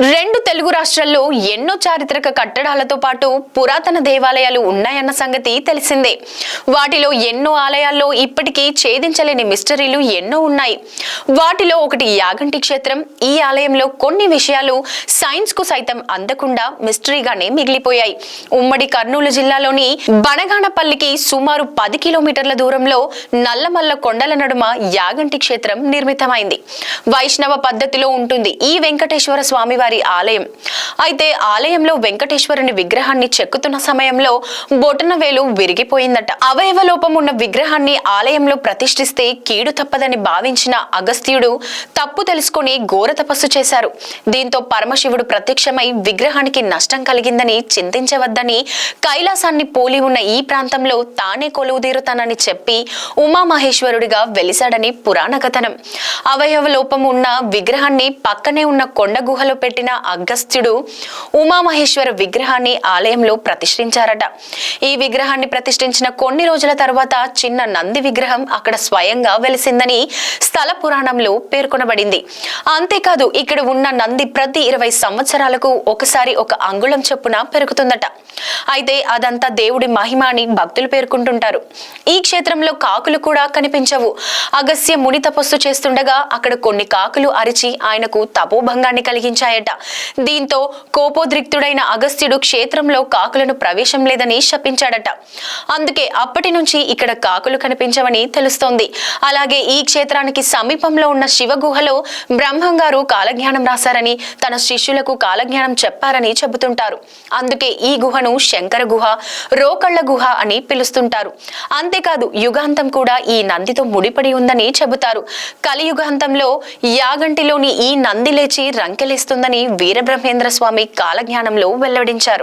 రెండు తెలుగు రాష్ట్రాల్లో ఎన్నో చారిత్రక కట్టడాలతో పాటు పురాతన దేవాలయాలు ఉన్నాయన్న సంగతి తెలిసిందే. వాటిలో ఎన్నో ఆలయాల్లో ఇప్పటికీ ఛేదించలేని మిస్టరీలు ఎన్నో ఉన్నాయి. వాటిలో ఒకటి యాగంటి క్షేత్రం ఈ ఆలయంలో కొన్ని విషయాలు సైన్స్కు సైతం అందకుండా మిస్టరీగానే మిగిలిపోయాయి. ఉమ్మడి కర్నూలు జిల్లాలోని బనగానపల్లికి సుమారు పది కిలోమీటర్ల దూరంలో నల్లమల్ల కొండల నడుమ యాగంటి క్షేత్రం నిర్మితమైంది. వైష్ణవ పద్ధతిలో ఉంటుంది. ఈ వెంకటేశ్వర స్వామివారి వారి ఆలయం అయితే ఆలయంలో వెంకటేశ్వరుని విగ్రహాన్ని చెక్కుతున్న సమయంలో బొటనవేలు విరిగిపోయిందట. అవయవ లోపం ఉన్న విగ్రహాన్ని ఆలయంలో ప్రతిష్ఠిస్తే కీడు తప్పదని భావించిన అగస్త్యుడు తప్పు తెలుసుకొని ఘోర తపస్సు చేశారు. దీంతో పరమశివుడు ప్రత్యక్షమై విగ్రహానికి నష్టం కలిగిందని చింతించవద్దని కైలాసాన్ని పోలి ఉన్న ఈ ప్రాంతంలో తానే కొలువుదీరుతానని చెప్పి ఉమామహేశ్వరుడిగా వెలిశాడని పురాణ కథనం. అవయవ లోపం ఉన్న విగ్రహాన్ని పక్కనే ఉన్న కొండ గుహలో పెట్టిన అగస్త్యుడు ఉమామహేశ్వర విగ్రహాన్ని ఆలయంలో ప్రతిష్ఠించారట. ఈ విగ్రహాన్ని ప్రతిష్ఠించిన కొన్ని రోజుల తర్వాత చిన్న నంది విగ్రహం అక్కడ స్వయంగా వెలిసిందని స్థల పురాణంలో పేర్కొనబడింది. అంతేకాదు ఇక్కడ ఉన్న నంది ప్రతి ఇరవై సంవత్సరాలకు ఒకసారి ఒక అంగుళం చొప్పున పెరుగుతుందట. అయితే అదంతా దేవుడి మహిమ అని భక్తులు పేర్కొంటుంటారు. ఈ క్షేత్రంలో కాకులు కూడా కనిపించవు. అగస్య ముని తపస్సు చేస్తుండగా అక్కడ కొన్ని కాకులు అరిచి ఆయనకు తపోభంగాన్ని కలిగించాయట. దీంతో కోపోద్రిక్తుడైన అగస్త్యుడు క్షేత్రంలో కాకులను ప్రవేశం లేదని శపించాడట. అందుకే అప్పటి నుంచి ఇక్కడ కాకులు కనిపించవని తెలుస్తోంది. అలాగే ఈ క్షేత్రానికి సమీపంలో ఉన్న శివ గుహలో బ్రహ్మంగారు కాలజ్ఞానం రాశారని తన శిష్యులకు కాలజ్ఞానం చెప్పారని చెబుతుంటారు. అందుకే ఈ గుహను శంకర గుహ రోకళ్ళ గుహ అని పిలుస్తుంటారు. అంతేకాదు యుగాంతం కూడా ఈ నందితో ముడిపడి ఉందని చెబుతారు. కలియుగాంతంలో యాగంటిలోని ఈ నంది లేచి రంకెలేస్తుందని వీరబ్రహ్మేంద్ర స్వామి కాలజ్ఞానంలో వెల్లడించారు.